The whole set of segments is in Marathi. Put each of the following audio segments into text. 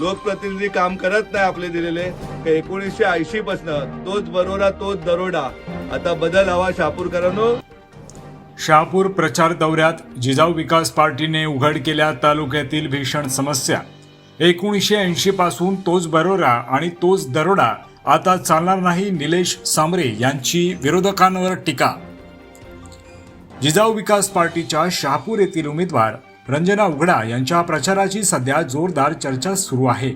लोकप्रतिनिधी काम करत नाही आपले दिलेले. एकोणीसशे ऐंशी पासन तोच बरोडा तोच दरोडा. आता बदल हवा शहापूरकरांनो. शहापूर प्रचार दौऱ्यात जिजाऊ विकास पार्टीने उघड केल्या तालुक्यातील भीषण समस्या. एकोणीसशे ऐंशी पासून तोच बरोरा आणि तोच दरोडा. आता चालणार नाही निलेश सांबरे यांची विरोधकांवर टीका. जिजाऊ विकास पार्टीच्या शहापूर येथील उमेदवार रंजना उघडा यांच्या प्रचाराची सध्या जोरदार चर्चा सुरू आहे.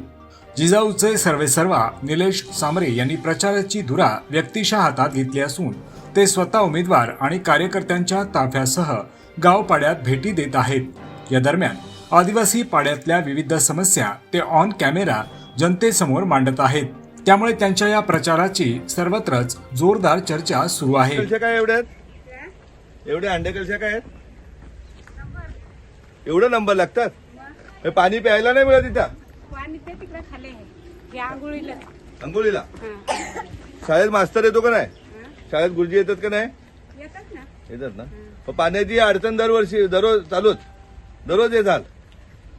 जिजाऊचे सर्वेसर्वा निलेश सामरे यांनी प्रचाराची धुरा व्यक्तिशः हातात घेतली असून ते स्वतः उमेदवार आणि कार्यकर्त्यांच्या ताफ्यासह गावपाड्यात भेटी देत आहेत. या दरम्यान आदिवासी पाड्यातल्या विविध समस्या ते ऑन कॅमेरा जनतेसमोर मांडत आहेत. त्यामुळे त्यांच्या या प्रचाराची सर्वत्रच जोरदार चर्चा सुरू आहे. एवढ्या एवढे अंडे कलशा काय आहेत? एवढं नंबर लागतात? हे पाणी प्यायला नाही मिळत इथं. पाणी ते तिकडे खाले आहे. हे आंघोळीला. अंघोळीला हा. शाळेत मास्तर येतो का नाही? शाळेत गुरुजी येतात का नाही? येतात ना. येतात ना? पाण्याची अडचण दरवर्षी दररोज चालूच. दररोज येतात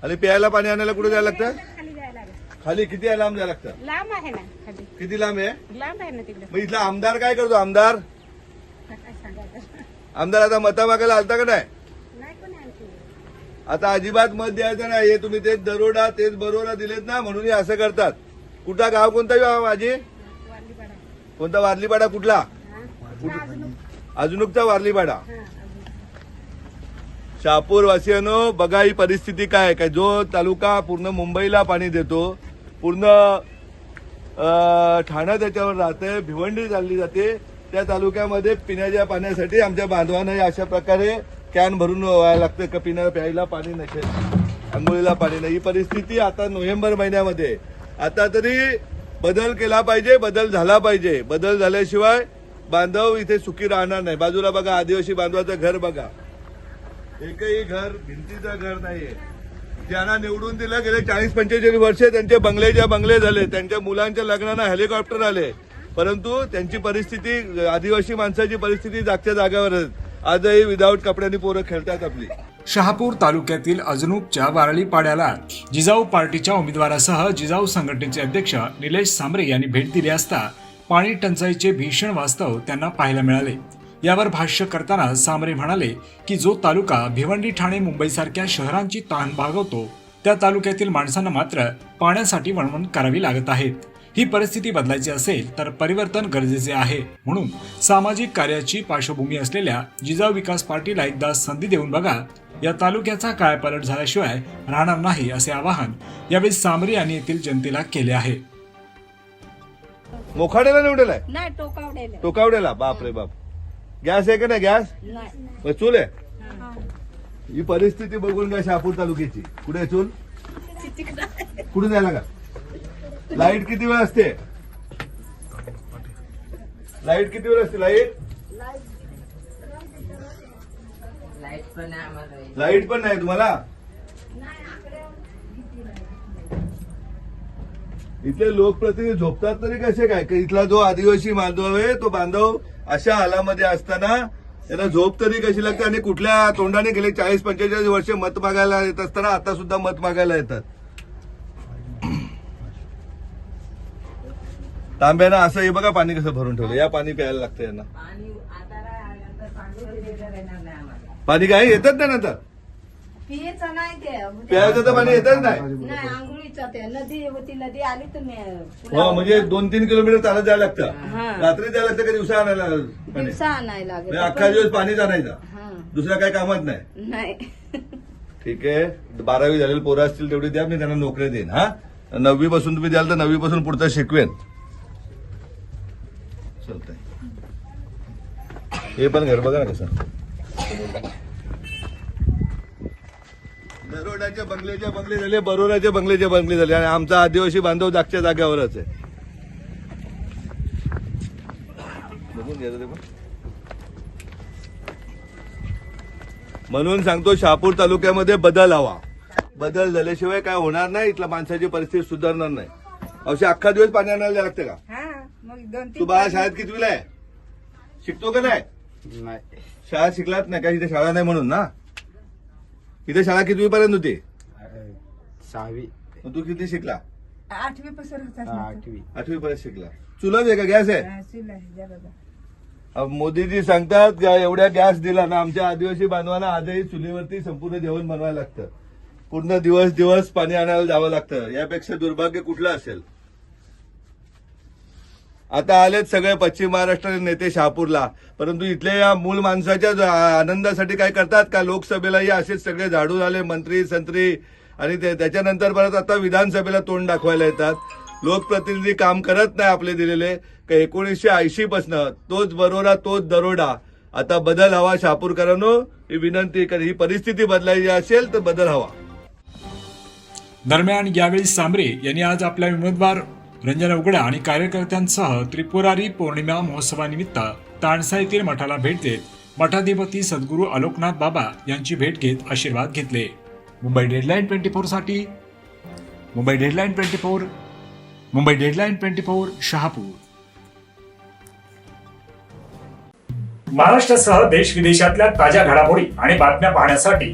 आणि प्यायला पाणी आणायला कुठे जायला लागतं? खाली जायला लागेल खाली किती लांब जायला लागतं? लांब आहे ना खाली. किती लांब आहे? लांब आहे ना तिकडे. मग इथला आमदार काय करतो? आमदार? काय सांगायचं? आमदार आता मता मागायला आलता का नाही? आता अजिबात मत द्यायचं नाही. हे तुम्ही तेच दरोडा तेच बरोडा दिलेत ना म्हणून हे असं करतात. कुठला गाव कोणता माझी? कोणता वारलीपाडा कुठला? अजूनचा वारलीपाडा. हा शहापूर वासियानो बघा ही परिस्थिती काय काय जो तालुका पूर्ण मुंबईला पाणी देतो पूर्ण अं, ठाणा त्याच्यावर राहते भिवंडी चालली जाते त्या तालुक्यामध्ये पिण्याच्या पाण्यासाठी आमच्या बांधवांना अशा प्रकारे कॅन भरून व्हायला लागतं का प्यायला पाणी नसेल आंघोळीला पाणी नाही. ही परिस्थिती आता नोव्हेंबर महिन्यामध्ये. आता तरी बदल केला पाहिजे बदल झाला पाहिजे. बदल झाल्याशिवाय बांधव इथे सुखी राहणार नाही. बाजूला बघा आदिवासी बांधवाचं घर बघा. एकही घर भिंतीचं घर नाहीये. ज्यांना निवडून दिलं गेले चाळीस पंचेचाळीस वर्ष त्यांचे बंगले ज्या बंगले झाले त्यांच्या मुलांच्या लग्नाला हेलिकॉप्टर आले. परंतु त्यांची परिस्थिती आदिवासी माणसाची परिस्थिती जागच्या जागेवरच. आजही विदाऊट कपड्यांनी पोरं खेळतात आपली. शहापूर तालुक्यातील अजनूपच्या वारळी पाड्याला जिजाऊ पार्टीच्या उमेदवारासह जिजाऊ संघटनेचे अध्यक्ष निलेश सांबरे यांनी भेट दिली असता पाणी टंचाईचे भीषण वास्तव त्यांना पाहायला मिळाले. यावर भाष्य करताना सांबरे म्हणाले की जो तालुका भिवंडी ठाणे मुंबईसारख्या शहरांची तहान भागवतो त्या तालुक्यातील माणसांना मात्र पाण्यासाठी वणवण करावी लागत आहेत ही परिस्थिती बदलायची असेल तर परिवर्तन गरजेचे आहे. म्हणून सामाजिक कार्याची पार्श्वभूमी असलेल्या जिजाऊ विकास पार्टीला एकदा संधी देऊन बघा. या तालुक्याचा कायापालट झाल्याशिवाय राहणार नाही असे आवाहन यावेळी सामरी यांनी येथील जनतेला केले आहे. मोखाड्याला निवडेलाय नाही टोकावडेला टोकावड्याला? बाप रे बाप. गॅस आहे का नाही गॅस? मग चूल आहे? ही. परिस्थिती बघून काय शहापूर तालुक्याची. कुठे आहे चूल? कुठे जायला का? लाइट किती वेळ असते? लाइट किती वेळ असते लाइट? लाइट पण नाही तुम्हाला? इथले लोकप्रतिनिधी झोपतात तरी कसे काय? का इथला जो आदिवासी बांधव आहे तो बांधव अशा हालामध्ये असताना त्यांना झोप तरी कशी लागते? आणि कुठल्या तोंडाने गेले चाळीस पंचेचाळीस वर्ष मत मागायला येत असताना आता सुद्धा मत मागायला येतात. तांब्यानं असं हे बघा पाणी कसं भरून ठेवलं. या पाणी प्यायला लागतं यांना. पाणी काय येतात ना नंतर. पियेचं नाही ते. प्यायचं तर पाणी येतच नाही. नाही आंघोळीचं ते. नदी होती नदी आली तर मी हो म्हणजे दोन तीन किलोमीटर चालत जायला लागतं. रात्री जायला लागतं का दिवसा आणायला पाणी दिवसा आणायला लागेल म्हणजे अख्खा दिवस पाणीच आणायचं हा. दुसरा काही कामच नाही. नाही. ठीक आहे. बारावी झालेली पोरं असतील तेवढी द्या मी त्यांना नोकरी देईन हा. नववी पासून तुम्ही द्याल तर नववी पासून पुढचं शिकवेन. हे पण घर बघा ना कसं. दरोड्याचे बंगल्याचे बंगले झाले बरोडाचे बंगल्याचे बंगले झाले आणि आमचा आदिवासी बांधव जागच्या जाग्यावरच आहे. बघून घ्या ते पण. म्हणून सांगतो शहापूर तालुक्यामध्ये बदल हवा. बदल झाल्याशिवाय काय होणार नाही इथल्या माणसाची परिस्थिती सुधारणार नाही. अवश्य अख्खा दिवस पाणी आणायला लागतं का? हा मग दोन तू तीन बाळा शाळेत कितवीला आहे? शिकतो का नाही? नाही. शाळा शिकलात नाही का इथे शाळा नाही म्हणून ना? इथे शाळा कितवी पर्यंत होती सहावी. मग तू किती शिकला? आठवी पासून होताच आठवी आठवी. पर्यंत शिकला. चुलत आहे का गॅस आहे? मोदीजी सांगतात का एवढ्या गॅस दिला ना आमच्या आदिवासी बांधवांना आजही चुलीवरती संपूर्ण जेवण बनवायला लागतं. पूर्ण दिवस दिवस पाणी आणायला जावं लागतं. यापेक्षा दुर्भाग्य कुठलं असेल? आता आलेत सगळे पश्चिम महाराष्ट्राचे नेते शहापूरला. परंतु इथल्या या मूल माणसाच्या आनंदासाठी काय करतात का? लोकसभेलाही असेच सगळे झाडू झाले मंत्री संत्री आणि ते- त्याच्यानंतर परत आता विधानसभेला तोंड दाखवायला येतात. लोकप्रतिनिधी काम करत नाही आपले दिलेले. का एकोणीसशे ऐंशी पासनं तोच बरोडा तोच दरोडा. आता बदल हवा शहापूरकरांनो. ही विनंती कर ही परिस्थिती बदलायची असेल तर बदल हवा. दरम्यान यावेळी सांबरे यांनी आज आपल्या उमेदवार रंजन उगडा आणि कार्यकर्त्यांसह त्रिपुरारी पौर्णिमा महोत्सवानिमित्त ताणसा येथील मठाला भेट देत मठाधिपती सद्गुरू अलोकनाथ बाबा यांची भेट घेत आशीर्वाद घेतले. Mumbai deadline twenty फोरसाठी Mumbai deadline twenty four Mumbai deadline twenty four Shahapur. महाराष्ट्रासह देश विदेशातल्या ताज्या घडामोडी आणि बातम्या पाहण्यासाठी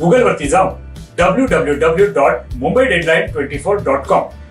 गुगलवरती जाऊन W W W dot Mumbai deadline twenty four dot com